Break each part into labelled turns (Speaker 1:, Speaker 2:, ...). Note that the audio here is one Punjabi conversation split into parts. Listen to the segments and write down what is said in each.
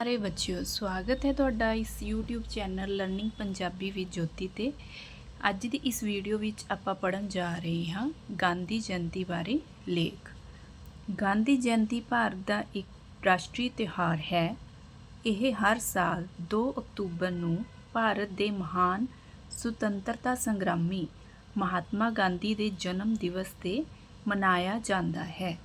Speaker 1: ਸਾਰੇ ਬੱਚਿਓ, ਸਵਾਗਤ ਹੈ ਤੁਹਾਡਾ ਇਸ YouTube channel learning Punjabi with Jyoti ਤੇ। ਅੱਜ ਦੀ ਇਸ ਵੀਡੀਓ ਵਿੱਚ ਆਪਾਂ ਪੜਨ ਜਾ ਰਹੇ ਹਾਂ ਗਾਂਧੀ ਜਯੰਤੀ ਬਾਰੇ ਲੇਖ। ਗਾਂਧੀ ਜਯੰਤੀ ਭਾਰਤ ਦਾ ਇੱਕ ਰਾਸ਼ਟਰੀ ਤਿਉਹਾਰ ਹੈ। ਇਹ ਹਰ ਸਾਲ 2 ਅਕਤੂਬਰ ਨੂੰ ਭਾਰਤ ਦੇ ਮਹਾਨ ਸੁਤੰਤਰਤਾ ਸੰਗਰਾਮੀ ਮਹਾਤਮਾ ਗਾਂਧੀ ਦੇ ਜਨਮ ਦਿਵਸ ਤੇ ਮਨਾਇਆ ਜਾਂਦਾ ਹੈ।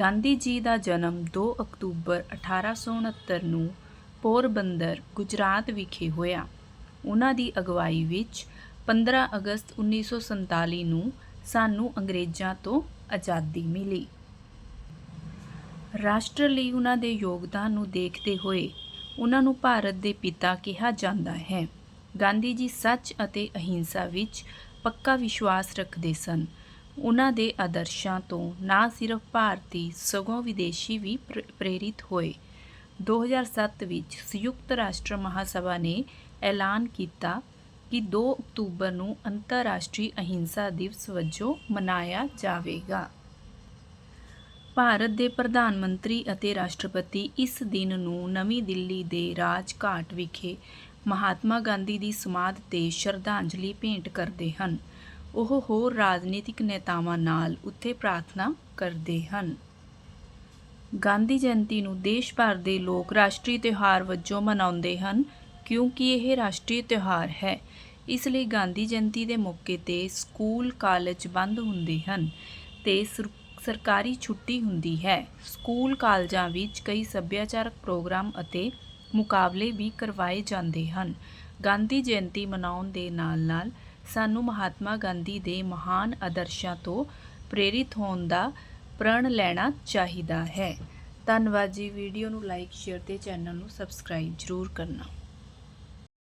Speaker 1: ਗਾਂਧੀ ਜੀ ਦਾ ਜਨਮ 2 ਅਕਤੂਬਰ 1869 ਨੂੰ ਪੋਰਬੰਦਰ, ਗੁਜਰਾਤ ਵਿਖੇ ਹੋਇਆ। ਉਹਨਾਂ ਦੀ ਅਗਵਾਈ ਵਿੱਚ 15 ਅਗਸਤ 1947 ਨੂੰ ਸਾਨੂੰ ਅੰਗਰੇਜ਼ਾਂ ਤੋਂ ਆਜ਼ਾਦੀ ਮਿਲੀ। ਰਾਸ਼ਟਰ ਲਈ ਉਹਨਾਂ ਦੇ ਯੋਗਦਾਨ ਨੂੰ ਦੇਖਦੇ ਹੋਏ ਉਹਨਾਂ ਨੂੰ ਭਾਰਤ ਦੇ ਪਿਤਾ ਕਿਹਾ ਜਾਂਦਾ ਹੈ। ਗਾਂਧੀ ਜੀ ਸੱਚ ਅਤੇ ਅਹਿੰਸਾ ਵਿੱਚ ਪੱਕਾ ਵਿਸ਼ਵਾਸ ਰੱਖਦੇ ਸਨ। ਉਹਨਾਂ ਦੇ ਆਦਰਸ਼ਾਂ ਤੋਂ ਨਾ ਸਿਰਫ ਭਾਰਤੀ, ਸਗੋਂ ਵਿਦੇਸ਼ੀ ਵੀ ਪ੍ਰੇਰਿਤ ਹੋਏ। 2007 ਵਿੱਚ ਸੰਯੁਕਤ ਰਾਸ਼ਟਰ ਮਹਾਸਭਾ ਨੇ ਐਲਾਨ ਕੀਤਾ ਕਿ 2 ਅਕਤੂਬਰ ਨੂੰ ਅੰਤਰਰਾਸ਼ਟਰੀ ਅਹਿੰਸਾ ਦਿਵਸ ਵਜੋਂ ਮਨਾਇਆ ਜਾਵੇਗਾ। ਭਾਰਤ ਦੇ ਪ੍ਰਧਾਨ ਮੰਤਰੀ ਅਤੇ ਰਾਸ਼ਟਰਪਤੀ ਇਸ ਦਿਨ ਨੂੰ ਨਵੀਂ ਦਿੱਲੀ ਦੇ ਰਾਜ ਘਾਟ ਵਿਖੇ ਮਹਾਤਮਾ ਗਾਂਧੀ ਦੀ ਸਮਾਧ ਤੇ ਸ਼ਰਧਾਂਜਲੀ ਭੇਂਟ ਕਰਦੇ ਹਨ। ਉਹ ਹੋਰ ਰਾਜਨੀਤਿਕ ਨੇਤਾਵਾਂ ਨਾਲ ਉੱਥੇ ਪ੍ਰਾਰਥਨਾ ਕਰਦੇ ਹਨ। ਗਾਂਧੀ ਜਯੰਤੀ ਨੂੰ ਦੇਸ਼ ਭਰ ਦੇ ਲੋਕ ਰਾਸ਼ਟਰੀ ਤਿਉਹਾਰ ਵਜੋਂ ਮਨਾਉਂਦੇ ਹਨ, ਕਿਉਂਕਿ ਇਹ ਰਾਸ਼ਟਰੀ ਤਿਉਹਾਰ ਹੈ। ਇਸ ਲਈ ਗਾਂਧੀ ਜਯੰਤੀ ਦੇ ਮੌਕੇ ਤੇ ਸਕੂਲ, ਕਾਲਜ ਬੰਦ ਹੁੰਦੇ ਹਨ ਤੇ ਸਰਕਾਰੀ ਛੁੱਟੀ ਹੁੰਦੀ ਹੈ। ਸਕੂਲ, ਕਾਲਜਾਂ ਵਿੱਚ ਕਈ ਸੱਭਿਆਚਾਰਕ ਪ੍ਰੋਗਰਾਮ ਅਤੇ ਮੁਕਾਬਲੇ ਵੀ ਕਰਵਾਏ ਜਾਂਦੇ ਹਨ। ਗਾਂਧੀ ਜਯੰਤੀ ਮਨਾਉਣ ਦੇ ਨਾਲ-ਨਾਲ ਸਾਨੂੰ ਮਹਾਤਮਾ ਗਾਂਧੀ ਦੇ ਮਹਾਨ ਆਦਰਸ਼ਾਂ ਤੋਂ ਪ੍ਰੇਰਿਤ ਹੋਣ ਦਾ ਪ੍ਰਣ ਲੈਣਾ ਚਾਹੀਦਾ ਹੈ। ਧੰਨਵਾਦ ਜੀ। ਵੀਡੀਓ ਨੂੰ ਲਾਈਕ ਸ਼ੇਅਰ ਤੇ ਚੈਨਲ ਨੂੰ ਸਬਸਕ੍ਰਾਈਬ ਜ਼ਰੂਰ ਕਰਨਾ।